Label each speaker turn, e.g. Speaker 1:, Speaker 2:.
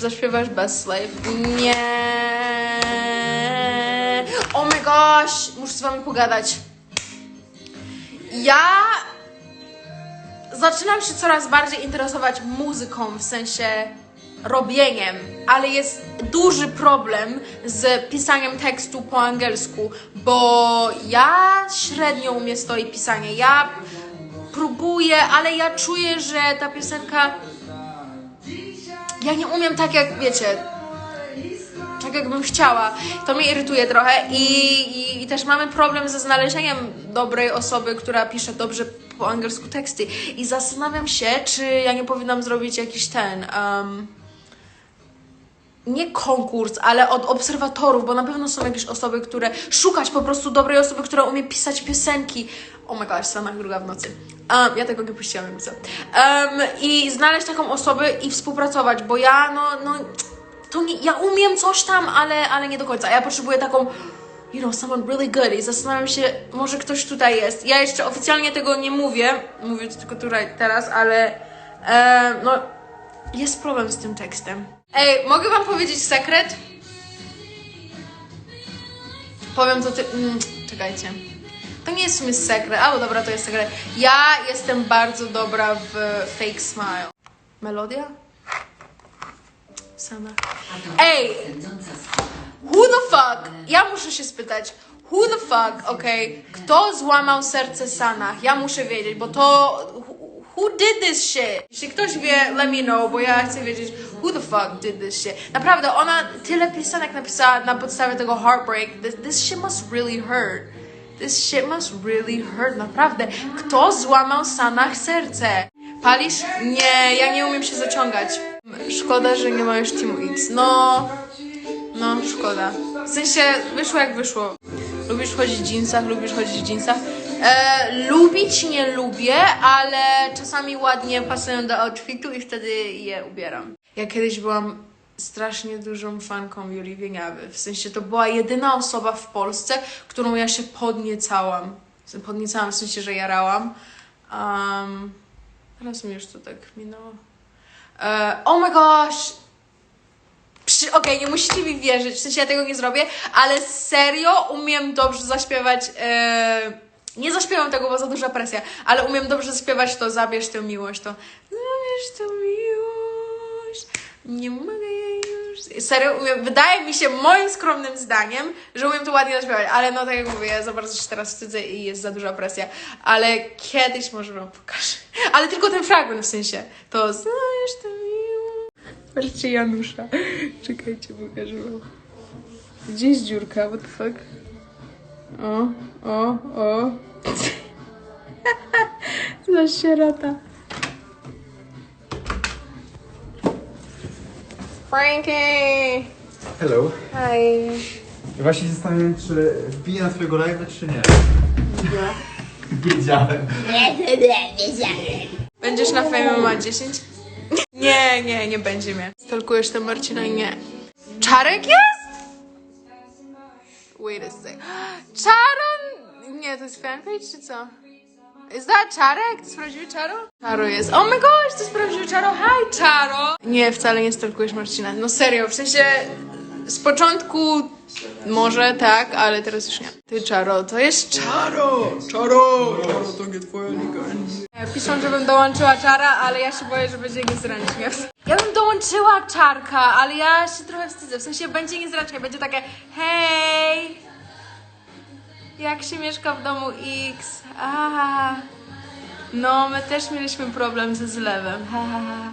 Speaker 1: Zaśpiewasz Best Slave? Nie. Oh my gosh, muszę z wami pogadać. Ja zaczynam się coraz bardziej interesować muzyką, w sensie robieniem, ale jest duży problem z pisaniem tekstu po angielsku, bo ja średnio umiem stoi pisanie. Ja próbuję, ale ja czuję, że ta piosenka. Ja nie umiem tak jak wiecie. Tak jakbym chciała. To mnie irytuje trochę i, i, i też mamy problem ze znalezieniem dobrej osoby, która pisze dobrze po angielsku teksty. I zastanawiam się, czy ja nie powinnam zrobić jakiś ten. Um, nie konkurs, ale od obserwatorów, bo na pewno są jakieś osoby, które szukać po prostu dobrej osoby, która umie pisać piosenki. Oh my gosh, Stanach druga w nocy. Um, ja tego nie puściłam, jakby co. Um, I znaleźć taką osobę i współpracować, bo ja, no, no, to nie, ja umiem coś tam, ale, ale nie do końca. Ja potrzebuję taką, you know, someone really good i zastanawiam się, może ktoś tutaj jest. Ja jeszcze oficjalnie tego nie mówię, mówię to tylko tutaj teraz, ale no, jest problem z tym tekstem. Ej, mogę wam powiedzieć sekret? Powiem to ty... Mm, czekajcie. To nie jest w sumie sekret, albo dobra, to jest sekret. Ja jestem bardzo dobra w fake smile. Melodia? Sama. Ej! Who the fuck? Ja muszę się spytać. Who the fuck, okej, kto złamał serce Sanach? Ja muszę wiedzieć, bo to... Who did this shit? Jeśli ktoś wie, let me know, bo ja chcę wiedzieć, who the fuck did this shit? Naprawdę, ona tyle piosenek napisała na podstawie tego Heartbreak. This, this shit must really hurt. This shit must really hurt, naprawdę. Kto złamał Sanach serce? Palisz? Nie, ja nie umiem się zaciągać. Szkoda, że nie ma już Teamu X. No, no, szkoda. W sensie, wyszło jak wyszło. Lubisz chodzić w jeansach, lubisz chodzić w jeansach. E, lubić nie lubię, ale czasami ładnie pasują do outfitu i wtedy je ubieram. Ja kiedyś byłam strasznie dużą fanką Julii Wieniawy. W sensie to była jedyna osoba w Polsce, którą ja się podniecałam. Podniecałam w sensie, że jarałam. Um, teraz mi już to tak minęło. E, oh my gosh! Okej, nie musicie mi wierzyć, w sensie ja tego nie zrobię, ale serio umiem dobrze zaśpiewać. E, nie zaśpiewam tego, bo za duża presja, ale umiem dobrze zaśpiewać to Zabierz tę miłość, to Zabierz tę miłość, nie mogę jej już. Serio, wydaje mi się moim skromnym zdaniem, że umiem to ładnie zaśpiewać, ale no tak jak mówię, ja za bardzo się teraz wstydzę i jest za duża presja, ale kiedyś może wam pokażę. Ale tylko ten fragment w sensie, to tę miłość. Patrzcie Janusza. Czekajcie, pokażę wam. Gdzie jest dziurka? What the fuck? O, o, o. Za sierota. Frankie!
Speaker 2: Hello.
Speaker 1: Hi.
Speaker 2: Właśnie się zastanawiam, czy wbiję na twojego live'a, czy nie. Wiedziałem.
Speaker 1: Będziesz na Fame ma 10? Nie, nie, nie będzie mnie. Stalkujesz tę Marcina i nie. Czarek jest? Wait a sec. Czaron! Nie, to jest fanpage czy co? Is that Czarek? To jest prawdziwy Czaro? Czaro jest. Oh my gosh, to jest Czaro. Hi, Czaro! Nie, wcale nie stalkujesz Marcina. No serio, w sensie z początku może tak, ale teraz już nie. Ty Czaro, to jest Czaro! Czaro! Czaro to nie twoja liga. Piszą, żebym dołączyła czara, ale ja się boję, że będzie niezręcznie. Ja bym dołączyła czarka, ale ja się trochę wstydzę. W sensie będzie niezręcznie, będzie takie hej! Jak się mieszka w domu X? A, no, my też mieliśmy problem ze zlewem. Ha, ha, ha.